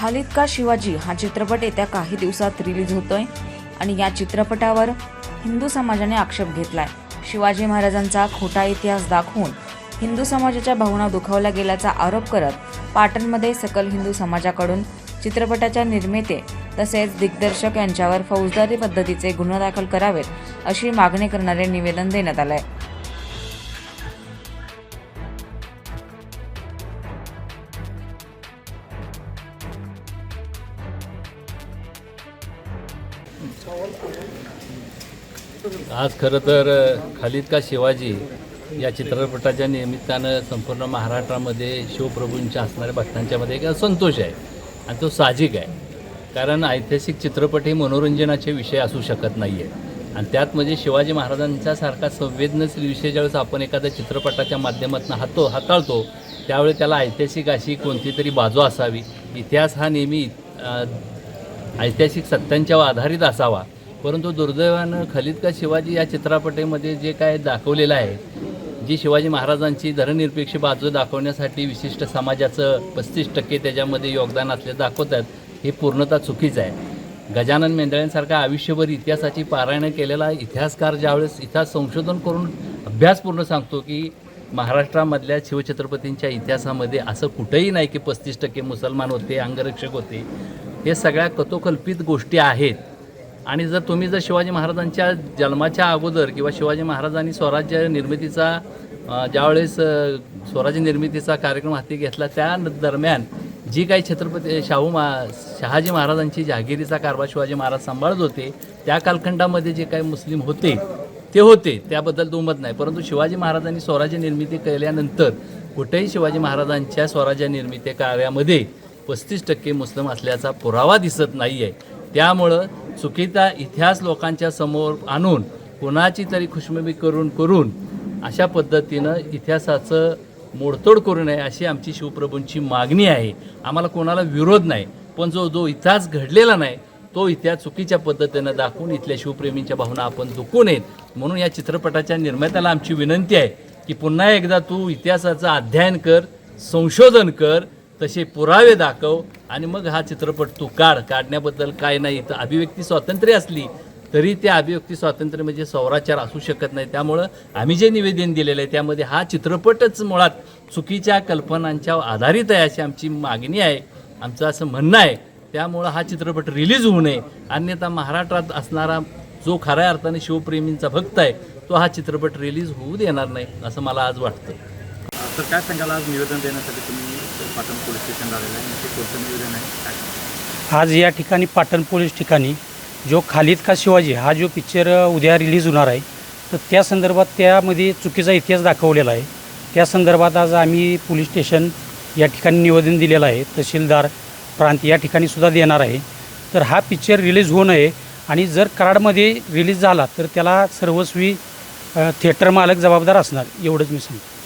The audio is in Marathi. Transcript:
खालिद का शिवाजी? हा चित्रपट येत्या काही दिवसात रिलीज होतोय आणि या चित्रपटावर हिंदू समाजाने आक्षेप घेतलाय. शिवाजी महाराजांचा खोटा इतिहास दाखवून हिंदू समाजाच्या भावना दुखावल्या गेल्याचा आरोप करत पाटणमध्ये सकल हिंदू समाजाकडून चित्रपटाच्या निर्माते तसेच दिग्दर्शक यांच्यावर फौजदारी पद्धतीचे गुन्हे दाखल करावेत अशी मागणी करणारे निवेदन देण्यात आलंय. आज खरं तर खालिद का शिवाजी या चित्रपटाच्या निमित्तानं संपूर्ण महाराष्ट्रामध्ये शिवप्रभूंच्या असणाऱ्या भक्तांच्यामध्ये एक संतोष आहे आणि तो साहजिक आहे. कारण ऐतिहासिक चित्रपट हे मनोरंजनाचे विषय असू शकत नाही आहे आणि त्यात म्हणजे शिवाजी महाराजांच्या सारखा संवेदनशील विषय ज्यावेळेस आपण एखाद्या चित्रपटाच्या माध्यमातून हातो हाताळतो त्यावेळी त्याला ऐतिहासिक अशी कोणती तरी बाजू असावी. इतिहास हा नेहमी ऐतिहासिक सत्यांच्यावर आधारित असावा. परंतु दुर्दैवानं खलिद का शिवाजी या चित्रपटामध्ये जे काय दाखवलेलं आहे जी शिवाजी महाराजांची धरणनिरपेक्ष बाजू दाखवण्यासाठी विशिष्ट समाजाचं पस्तीस टक्के त्याच्यामध्ये योगदान असले दाखवतात हे पूर्णतः चुकीचं आहे. गजानन मेंदळ्यांसारखा आयुष्यभर इतिहासाची पारायण केलेला इतिहासकार ज्यावेळेस इतिहास संशोधन करून अभ्यासपूर्ण सांगतो की महाराष्ट्रामधल्या शिवछत्रपतींच्या इतिहासामध्ये असं कुठंही नाही की पस्तीस टक्के मुसलमान होते अंगरक्षक होते हे सगळ्या कथोकल्पित गोष्टी आहेत. आणि जर तुम्ही जर शिवाजी महाराजांच्या जन्माच्या अगोदर किंवा शिवाजी महाराजांनी स्वराज्य निर्मितीचा ज्यावेळेस स्वराज्य निर्मितीचा कार्यक्रम हाती घेतला त्या दरम्यान जी काही छत्रपती शाहू मा शहाजी महाराजांची जहागिरीचा कारभार शिवाजी महाराज सांभाळत होते त्या कालखंडामध्ये जे काही मुस्लिम होते ते होते त्याबद्दल दुमत नाही. परंतु शिवाजी महाराजांनी स्वराज्य निर्मिती केल्यानंतर कुठेही शिवाजी महाराजांच्या स्वराज्य निर्मिती कार्यामध्ये पस्तीस टक्के मुस्लिम असल्याचा पुरावा दिसत नाही आहे त्यामुळं चुकीचा इतिहास लोकांच्या समोर आणून कोणाची तरी खुशमबी करून करून अशा पद्धतीनं इतिहासाचं मोडतोड करू नये अशी आमची शिवप्रभूंची मागणी आहे. आम्हाला कोणाला विरोध नाही. पण जो जो इतिहास घडलेला नाही तो इतिहास चुकीच्या पद्धतीनं दाखवून इथल्या शिवप्रेमींच्या भावना आपण दुखू नयेत. म्हणून या चित्रपटाच्या निर्मात्याला आमची विनंती आहे की पुन्हा एकदा तू इतिहासाचं अध्ययन कर संशोधन कर तसे पुरावे दाखव आणि मग हा चित्रपट तू काढ. काढण्याबद्दल काय नाही. तर अभिव्यक्ती स्वातंत्र्य असली तरी त्या अभिव्यक्ती स्वातंत्र्य म्हणजे सौराचार असू शकत नाही. त्यामुळं आम्ही जे निवेदन दिलेलं आहे त्यामध्ये हा चित्रपटच मुळात चुकीच्या कल्पनांच्या आधारित आहे अशी आमची मागणी आहे. आमचं असं म्हणणं आहे. त्यामुळं हा चित्रपट रिलीज होऊ नये. अन्यथा महाराष्ट्रात असणारा जो खऱ्या अर्थाने शिवप्रेमींचा भक्त आहे तो हा चित्रपट रिलीज होऊ देणार नाही असं मला आज वाटतं. तर काय सांगाल आज निवेदन देण्यासाठी तुम्ही? पाटण पोलीस स्टेशनला आलेलं आहे. नक्की कोणतं निवेदन आहे? काय? आज या ठिकाणी पाटण पोलीस ठिकाणी जो खालिद का शिवाजी हा जो पिक्चर उद्या रिलीज होणार आहे तर त्या संदर्भात त्यामध्ये चुकीचा इतिहास दाखवलेला आहे. त्या संदर्भात आज आम्ही पोलीस स्टेशन या ठिकाणी निवेदन दिलेलं आहे. तहसीलदार प्रांत या ठिकाणी सुद्धा देणार आहे. तर हा पिक्चर रिलीज होऊ नये आणि जर कराडमध्ये रिलीज झाला तर त्याला सर्वस्वी थिएटर मालक जबाबदार असणार एवढंच मी सांगतो.